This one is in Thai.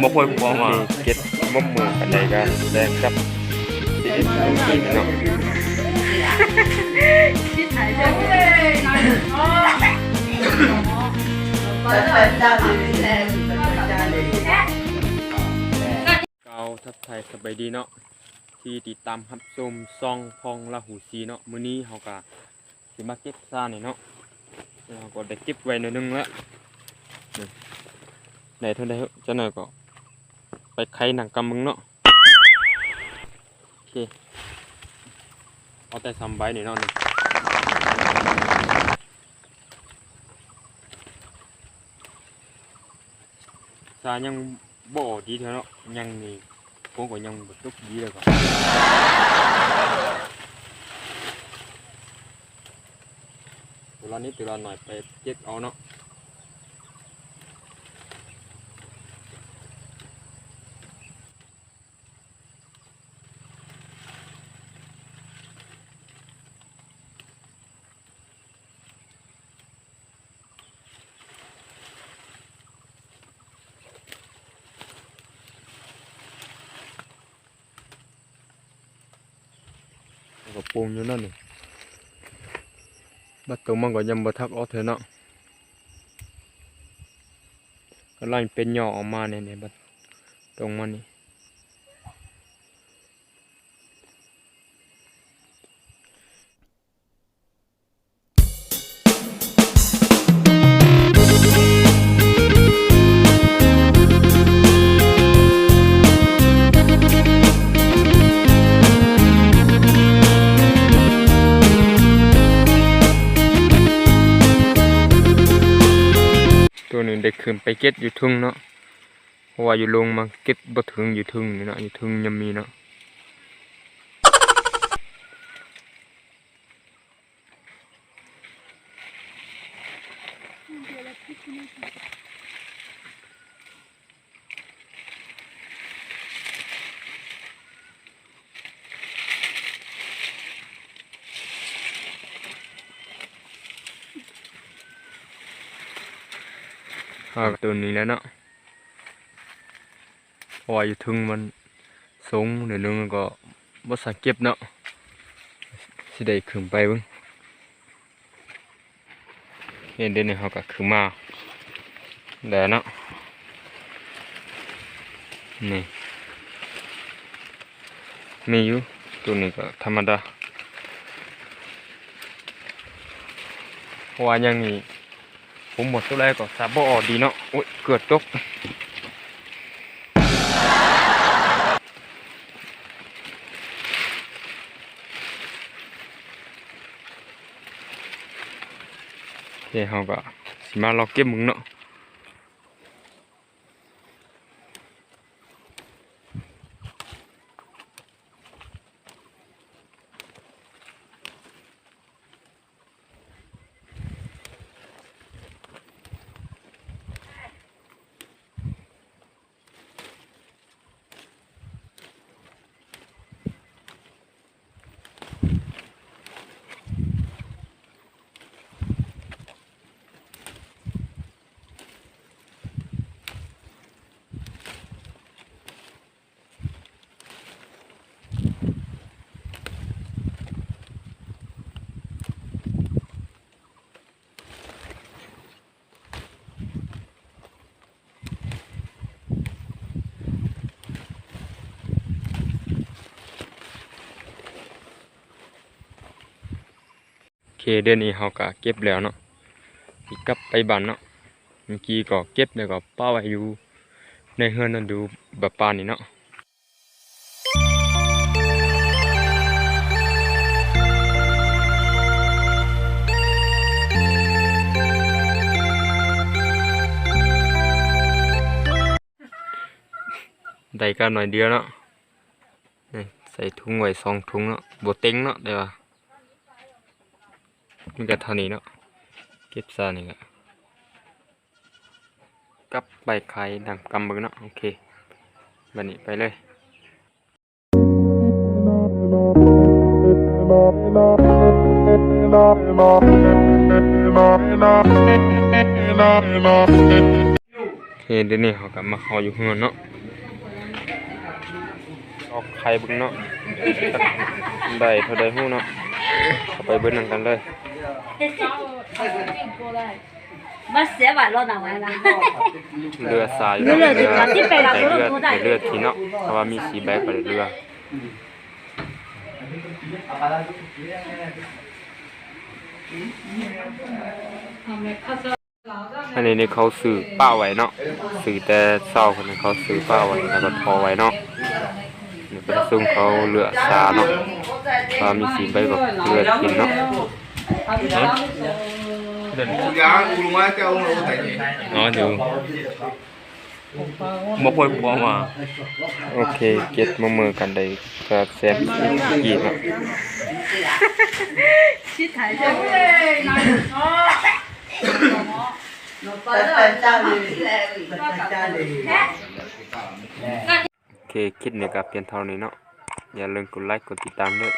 บ่ค่อยพอมาเก็ดมะม่วงกันใดกันแดงกับสีอินเนาะเกาทับไทยสบายดีเนาะที่ติดตามรับชมซองพองลาหูซีเนาะมื้อนี้เฮาก็สิมาเก็บซ่านี่เนาะเราก็ได้เก็บไว้หน่อยนึงละ โอเคเอาแต่สำใบนี่เนาะนี่ซายังบ่ดีเท่าเนาะยังนี่ผมก็ยังบ่ตกดีเล ก็ตัวละนิดตัวละหน่อยไปเก็บเอาเนาะแล้วก็ปรุงอยู่นั่นนี่บัดตรงมันก็ยังบ่ทักออกเถอะเนาะก็ไล่เป็นหย่อออกมาเนี่ยเนี่ยบัดตรงมันนี่ นึ่งได้คืนไปเก็บอยู่ทุ่งเนาะเพราะว่าอยู่ลงมาเก็บบ่ถึงอยู่ทุ่งนี่เนาะอยู่ทุ่งยังมีเนาะ อ่าตัวนี้แล้วเนาะพราะว่าอยู่ทุ่งมันสูงเดี๋ยวนึงก็บ่สังเก็บเนาะสิได้ขึ้นไปบิ่งเห็นเดี๋ยวนี้เขาก็ขึ้นมาแล้วเนาะนี่มีอยู่ตัวนี้ก็ธรรมดาเพราะว่ายังมี ผมหมดตัวแรกก็ซาบอออกดีเนาะโอ้ยเกิดตกเดี๋ยวเราก็สิมาลอกเก็บมึงเนาะ เดือนนี้เราก็เก็บแล้วเนาะสิกลับไปบ้านเนาะเมื่อกี้ก็เก็บแล้วก็ป้าไว้อยู่ในเฮือนนั่นดูแบบปานนี่เนาะได้กันหน่อยเดียวเนาะใส่ถุงไว้สองถุงเนาะบเต็งเนาะเดี๋ยว มันก็เท่านี้เนาะเก็บซานี่ก็กับไปขายดังกำมือเนาะโอเคบันนี้ไปเลย โอเคเดี๋ยวนี้เขาก็มาขออยู่ข้างนเนาะออกไข่บิ่งเนาะได้เท่าใดฮู้เนาะเข้าไปเบิ่งนำกันเลย mất xé vải lo nào mà là เรือทรายเรือที่ว่าที่ไปรับแต่เรือรถได้ เรือที่เนาะเพราะว่ามีสีแบกไปเรืออันนี้นี่เขาซื้อป้าไว้เนาะซื้อแต่เศร้าคนนั้เขาซื้อป้าไว้แล้วก็ทอไว้เนาะนี่เป็นซุ่มเขาเรือซาเนาะเพราะว่ามีสีใบกับเรือดกินเนาะ Dạ, u luôn á, cái ông luôn tại gì? อ๋ออยู่บ่พอยบ่มาโอเคเก็ตมามือกันได้ก็แซ่บกี่เนาะโอเคคลิปนี้ก็เพียงเท่านี้เนาะอย่าลืมกดไลค์กดติดตามด้วย